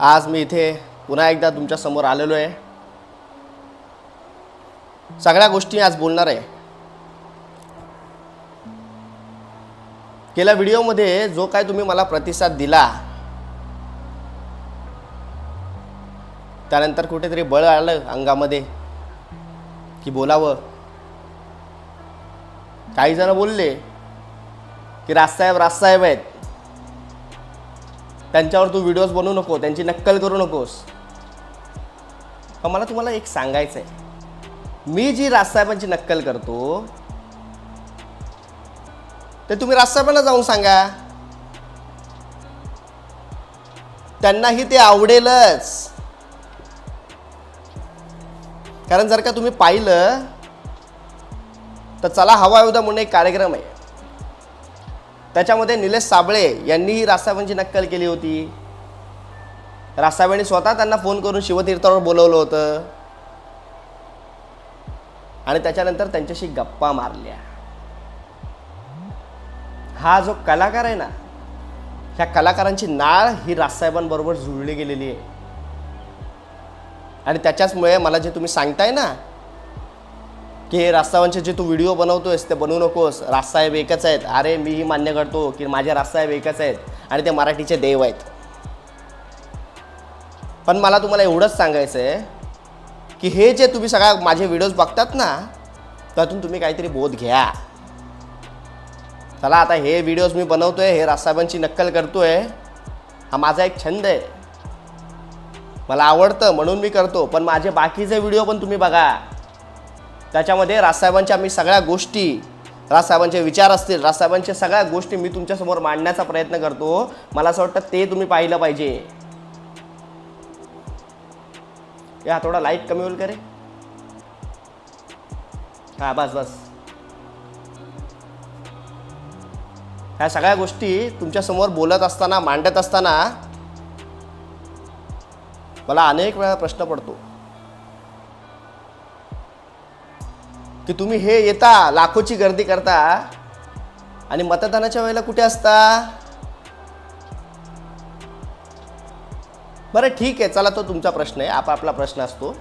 आज मी इथे पुन्हा एकदा तुमच्यासमोर आलेलो आहे. सगळ्या गोष्टी आज बोलणार आहे. गेल्या व्हिडिओमध्ये जो काय तुम्ही मला प्रतिसाद दिला त्यानंतर कुठेतरी बळ आलं अंगामध्ये की बोलावं. काही जण बोलले की राजसाहेब राजसाहेब आहेत. त्यांच्यावर तू व्हिडिओज बनवू नको त्यांची नक्कल करू नकोस. पण मला तुम्हाला एक सांगायचं आहे मी जी राजसाहेबांची नक्कल करतो ते तुम्ही राजसाहेबांना जाऊन सांगा. त्यांनाही ते आवडेलच. कारण जर का तुम्ही पाहिलं तर चला हवा उद्या म्हणून एक कार्यक्रम आहे. त्याच्यामध्ये निलेश साबळे यांनीही राजसाहेबांची नक्कल केली होती. राजसाहेबांनी स्वतः त्यांना फोन करून शिवतीर्थावर बोलवलं होतं. आणि त्याच्यानंतर त्यांच्याशी गप्पा मारल्या. हा जो कलाकार आहे ना ह्या कलाकारांची नाळ ही राजसाहेबांबरोबर जुळली गेलेली आहे. आणि त्याच्याचमुळे मला जे तुम्ही सांगताय ना की हे रास्तावांचे जे तू व्हिडिओ बनवतोयस ते बनवू नकोस. रास्ताहेब एकच आहेत. अरे मीही मान्य करतो की माझे रास्ताहेब एकच आहेत आणि ते मराठीचे देव आहेत. पण मला तुम्हाला एवढंच सांगायचं आहे की हे जे तुम्ही सगळ्या माझे व्हिडिओज बघतात ना त्यातून तुम्ही काहीतरी बोध घ्या. चला आता हे व्हिडिओज मी बनवतो आहे हे रास्ताबांची नक्कल करतो आहे हा माझा एक छंद आहे. मला आवडतं म्हणून मी करतो. पण माझे बाकीचे व्हिडिओ पण तुम्ही बघा. त्याच्यामध्ये राजसाहेबांच्या मी सगळ्या गोष्टी राजसाहेबांचे विचार असतील राजसाहेबांच्या सगळ्या गोष्टी मी तुमच्यासमोर मांडण्याचा प्रयत्न करतो. मला असं वाटतं ते तुम्ही पाहिलं पाहिजे. या थोडा लाइट कमी होईल का रे? हा बस बस. ह्या सगळ्या गोष्टी तुमच्यासमोर बोलत असताना मांडत असताना मला अनेक वेळा प्रश्न पडतो. की तुम्ही हे येता लाखोची गर्दी करता आणि मतदानाच्या वेळेला कुठे असता? बरं ठीक आहे चला तो तुमचा प्रश्न आहे आपापला प्रश्न असतो.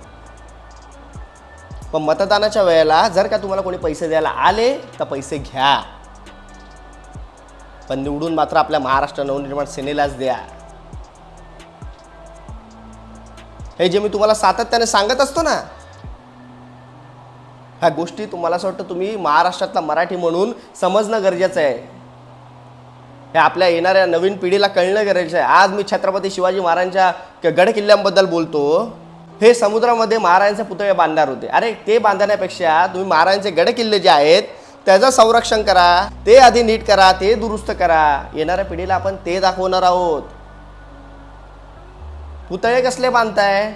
पण मतदानाच्या वेळेला जर का तुम्हाला कोणी पैसे द्यायला आले तर पैसे घ्या. पण निवडून मात्र आपल्या महाराष्ट्र नवनिर्माण सेनेलाच द्या. हे जे मी तुम्हाला सातत्याने सांगत असतो ना ह्या गोष्टी तुम्हाला असं वाटतं तुम्ही महाराष्ट्रातला मराठी म्हणून समजणं गरजेचं आहे. हे आपल्या येणाऱ्या नवीन पिढीला कळणं गरजेचं आहे. आज मी छत्रपती शिवाजी महाराजांच्या गड किल्ल्यांबद्दल बोलतो. हे समुद्रामध्ये महाराजांचे पुतळे बांधणार होते. अरे ते बांधण्यापेक्षा तुम्ही महाराजांचे गड किल्ले जे आहेत त्याचं संरक्षण करा. ते आधी नीट करा ते दुरुस्त करा. येणाऱ्या पिढीला आपण ते दाखवणार आहोत. पुतळे कसले बांधताय?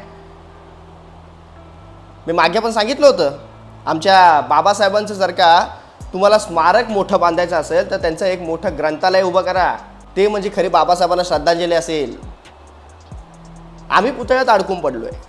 मी मागे पण सांगितलं होतं. आमच्या बाबासाहेबांचं जर का तुम्हाला स्मारक मोठं बांधायचं असेल तर त्यांचं एक मोठं ग्रंथालय उभं करा. ते म्हणजे खरी बाबासाहेबांना श्रद्धांजली असेल. आम्ही पुतळ्यात अडकून पडलो आहे